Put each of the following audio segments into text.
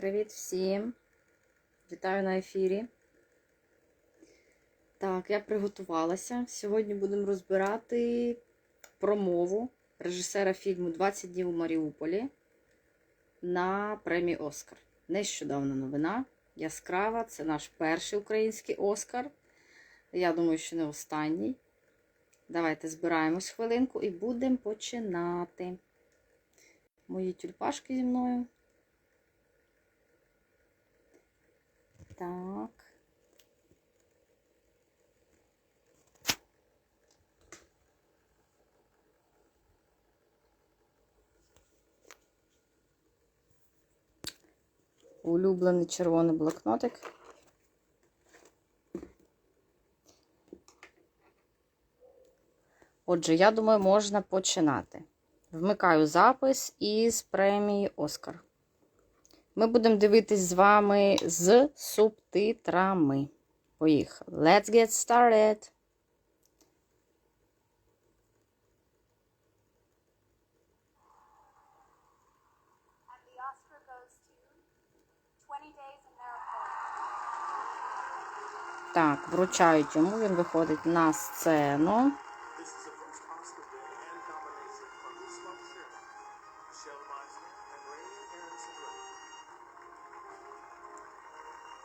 Привіт всім! Вітаю на ефірі. Так, я приготувалася. Сьогодні будемо розбирати промову режисера фільму 20 днів у Маріуполі на премії Оскар. Нещодавна новина. Яскрава. Це наш перший український Оскар. Я думаю, що не останній. Давайте збираємось хвилинку і будемо починати. Мої тюльпашки зі мною. Так. Улюблений червоний блокнотик. Отже, я думаю, можна починати. Вмикаю запис із премії Оскар. Ми будемо дивитись з вами з субтитрами. Поїхали. Let's get started. And the Oscar goes to 20 Days in Maricopa. Так, вручають йому, він виходить на сцену.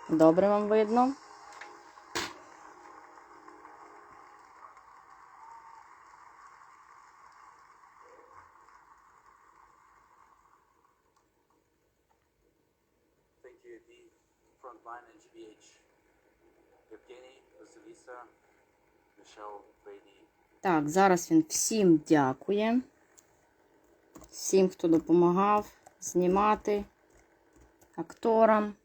Добре вам видно. Так, зараз він всім дякує. Всім, хто допомагав знімати акторам.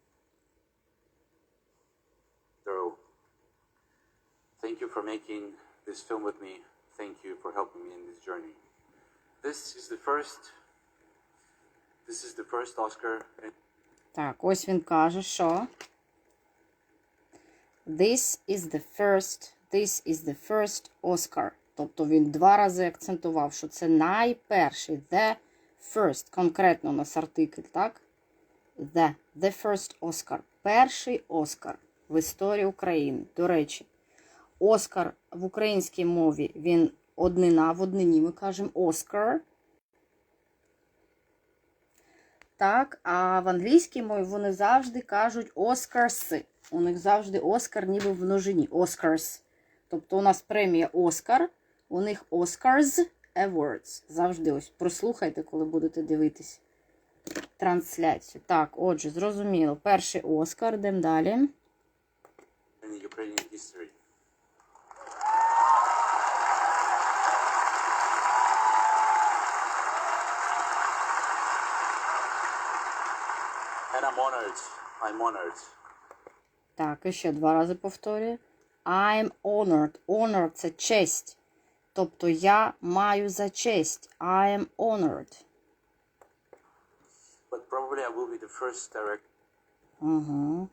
Thank you for making this film with me. Thank you for helping me in this journey. This is the first. This is the first Oscar Так, ось він каже, що This is the first, this is the first Oscar. Тобто він два рази акцентував, що це найперший, the first, конкретно у нас артикль, так? The, the first Oscar. Перший Оскар в історії України. До речі, Оскар в українській мові він однина, в однині ми кажемо Оскар. Так, а в англійській мові вони завжди кажуть Oscars. У них завжди Оскар ніби в множині. Oscars. Тобто у нас премія Оскар, у них Oscars Awards. Завжди ось прослухайте, коли будете дивитись трансляцію. Так, отже, зрозуміло. Перший Оскар, йдемо далі. in Ukrainian. And I'm honored. I'm honored. Так, і ще два рази повторюю. I'm honored. Honor – це честь. Тобто я маю за честь. I am honored. But probably I will be the first director Угу.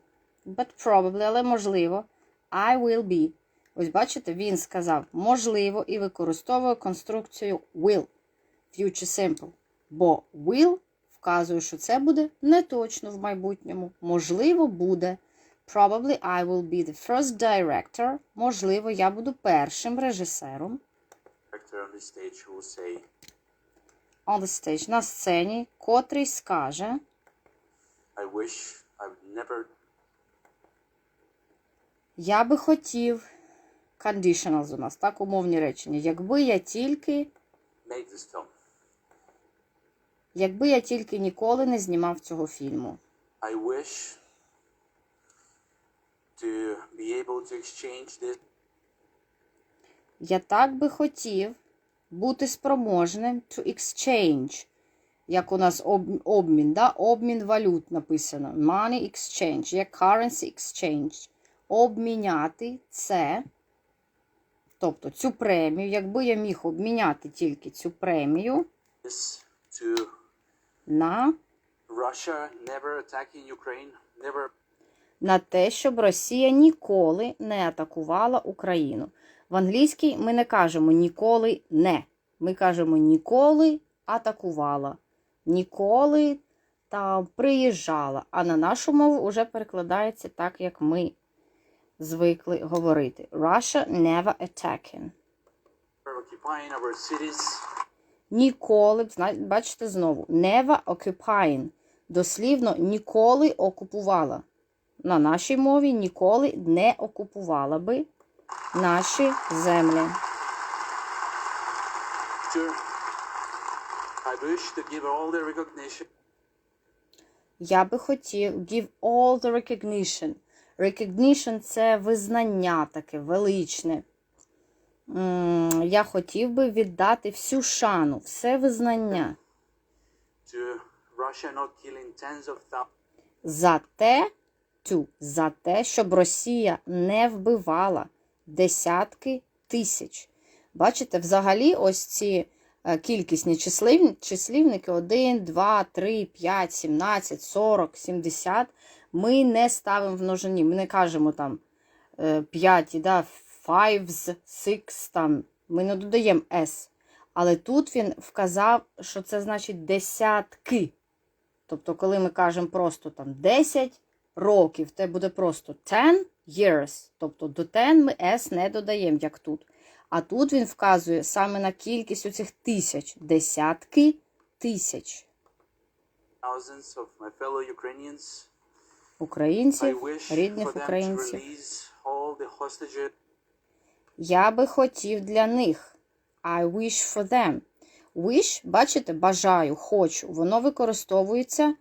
But probably, але можливо. I will be. Ось бачите, він сказав можливо і використовує конструкцію will. Future simple. Бо will вказує, що це буде не точно в майбутньому. Можливо, буде. Probably I will be the first director. Можливо, я буду першим режисером. on the stage will say, On the stage, на сцені, котрий скаже. I wish I would never Я би хотів. Conditionals у нас, так, умовні речення. Якби я тільки. made this film. Якби я тільки ніколи не знімав цього фільму. I wish to be able to exchange this Я так би хотів бути спроможним to exchange. Як у нас об- обмін, да? обмін валют написано. Money exchange, як currency exchange. Обміняти це. Тобто цю премію, якби я міг обміняти тільки цю премію to на, на те, щоб Росія ніколи не атакувала Україну. В англійській ми не кажемо ніколи не. Ми кажемо ніколи атакувала. Ніколи там приїжджала. А на нашу мову вже перекладається так, як ми звикли говорити. Russia never attacking. occupying our cities. Ніколи, зна- бачите знову, never occupying. Дослівно ніколи окупувала. На нашій мові ніколи не окупувала би наші землі. I wish to give all the recognition Я би хотів give all the recognition. Recognition – це визнання таке величне. Я хотів би віддати всю шану, все визнання за те, тю, за те, щоб Росія не вбивала десятки тисяч. Бачите, взагалі, ось ці е, кількісні числівники 1, 2, 3, 5, 17, 40, 70. Ми не ставимо в множині. Ми не кажемо там 5, да, fives, six, там. Ми не додаємо S. Але тут він вказав, що це значить десятки. Тобто, коли ми кажемо просто там 10 років, це буде просто 10 years. Тобто до 10 ми S не додаємо, як тут. А тут він вказує саме на кількість оцих тисяч, десятки тисяч of my fellow Ukrainians. Українців, рідних українців. release all the hostages Я би хотів для них. I wish for them. Wish, бачите, бажаю, хочу. Воно використовується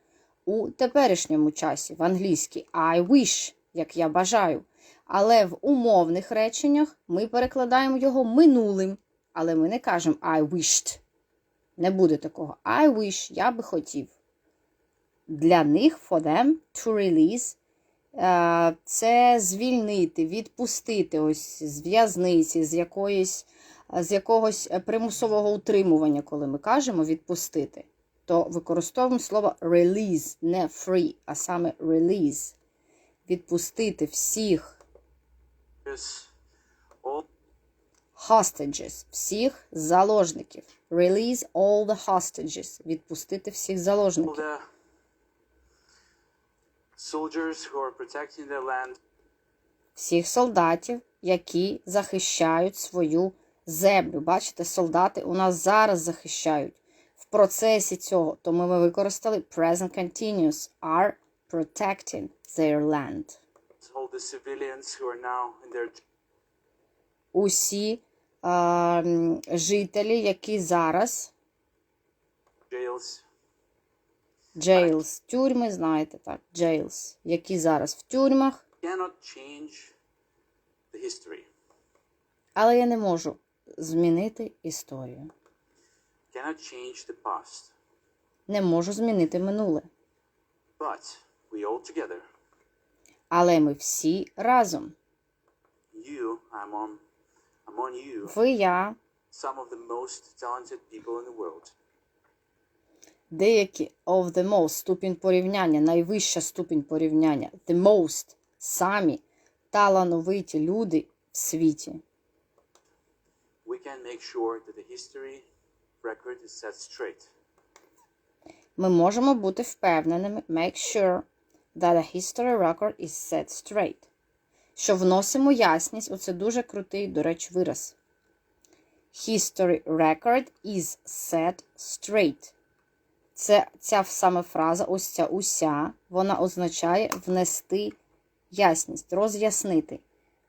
у теперішньому часі, в англійській. I wish, як я бажаю. Але в умовних реченнях ми перекладаємо його минулим. Але ми не кажемо I wished. Не буде такого. I wish, я би хотів. Для них, for them, to release це звільнити, відпустити ось з в'язниці, з якоїсь, з якогось примусового утримування, коли ми кажемо відпустити, то використовуємо слово release, не free, а саме release. Відпустити всіх hostages, всіх заложників. Release all the hostages. Відпустити всіх заложників. Soldiers who are protecting their land всіх солдатів, які захищають свою землю. Бачите, солдати у нас зараз захищають. В процесі цього, тому ми використали present continuous are protecting their land. all the civilians who are now in their Усі е, жителі, які зараз jails jails, тюрми, знаєте так, jails, які зараз в тюрмах, але я не можу змінити історію. Не можу змінити минуле. But we all together, Але ми всі разом. you, I'm on, I'm on you, Ви, я, some of the most talented people in the world. Деякі of the most ступінь порівняння, найвища ступінь порівняння, the most, самі талановиті люди в світі. We can make sure that the history record is set straight. Ми можемо бути впевненими, make sure that the history record is set straight. Що вносимо ясність, оце дуже крутий, до речі, вираз. History record is set straight. Це ця саме фраза, ось ця уся, вона означає внести ясність, роз'яснити.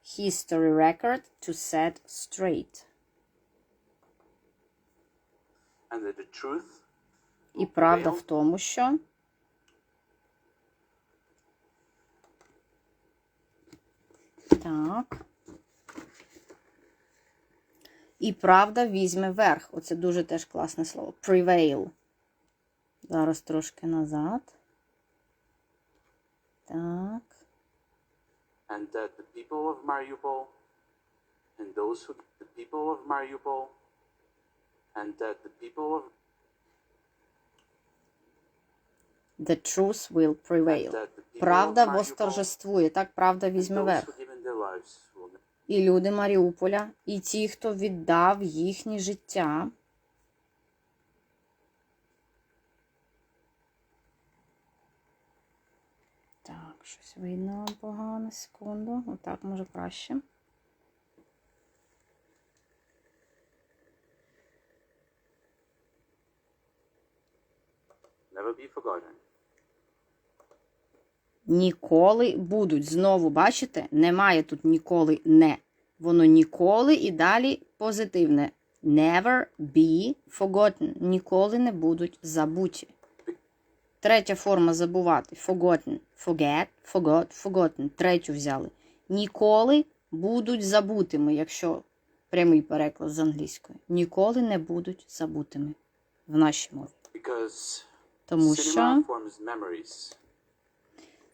History record to set straight. And the truth І правда в тому, що так. І правда візьме верх. Оце дуже теж класне слово. Prevail. Зараз трошки назад. Так. and that the people of Mariupol and those who the people of Mariupol and that the people of The truth will prevail. Правда восторжествує. Так, правда візьме верх. І люди Маріуполя, і ті, хто віддав їхнє життя видно вам погано, секунду. Отак може краще. Never be forgotten. Ніколи будуть. Знову, бачите, немає тут ніколи не. Воно ніколи і далі позитивне. Never be forgotten. Ніколи не будуть забуті. Третя форма забувати. Forgotten. Forget, forgot, forgotten. Третю взяли. Ніколи будуть забутими, якщо прямий переклад з англійської. Ніколи не будуть забутими в нашій мові. Because Тому cinema що. forms memories.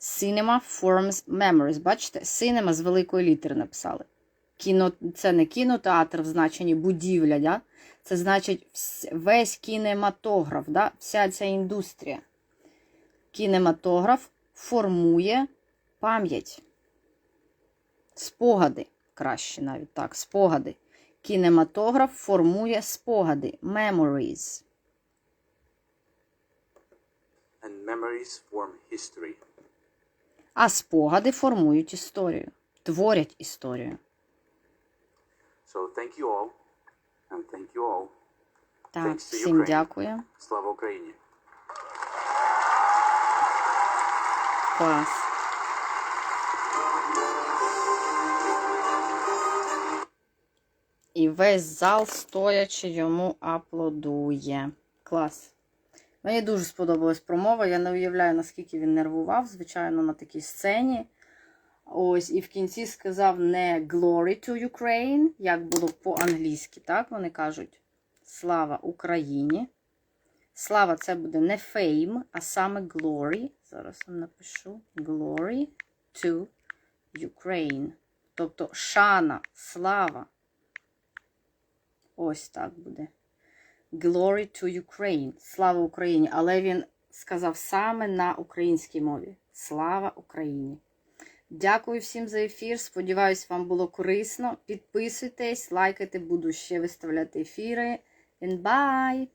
Cinema forms memories. Бачите, cinema з великої літери написали. Кіно, це не кінотеатр в значенні будівля, да? це значить весь кінематограф, да? вся ця індустрія. Кінематограф формує пам'ять. Спогади. Краще навіть так, спогади. Кінематограф формує спогади. Memories. And memories form history. А спогади формують історію, творять історію. So thank you all. And thank you all. Так, Thanks to всім Ukraine. дякую. Слава Україні! Клас. І весь зал стоячи йому аплодує. Клас. Мені дуже сподобалась промова. Я не уявляю, наскільки він нервував, звичайно, на такій сцені. Ось, і в кінці сказав не Glory to Ukraine, як було по-англійськи, так? Вони кажуть Слава Україні. Слава це буде не fame, а саме glory. Зараз вам напишу glory to Ukraine. Тобто шана, слава. Ось так буде. Glory to Ukraine. Слава Україні. Але він сказав саме на українській мові. Слава Україні. Дякую всім за ефір. Сподіваюсь, вам було корисно. Підписуйтесь, лайкайте, буду ще виставляти ефіри. And bye!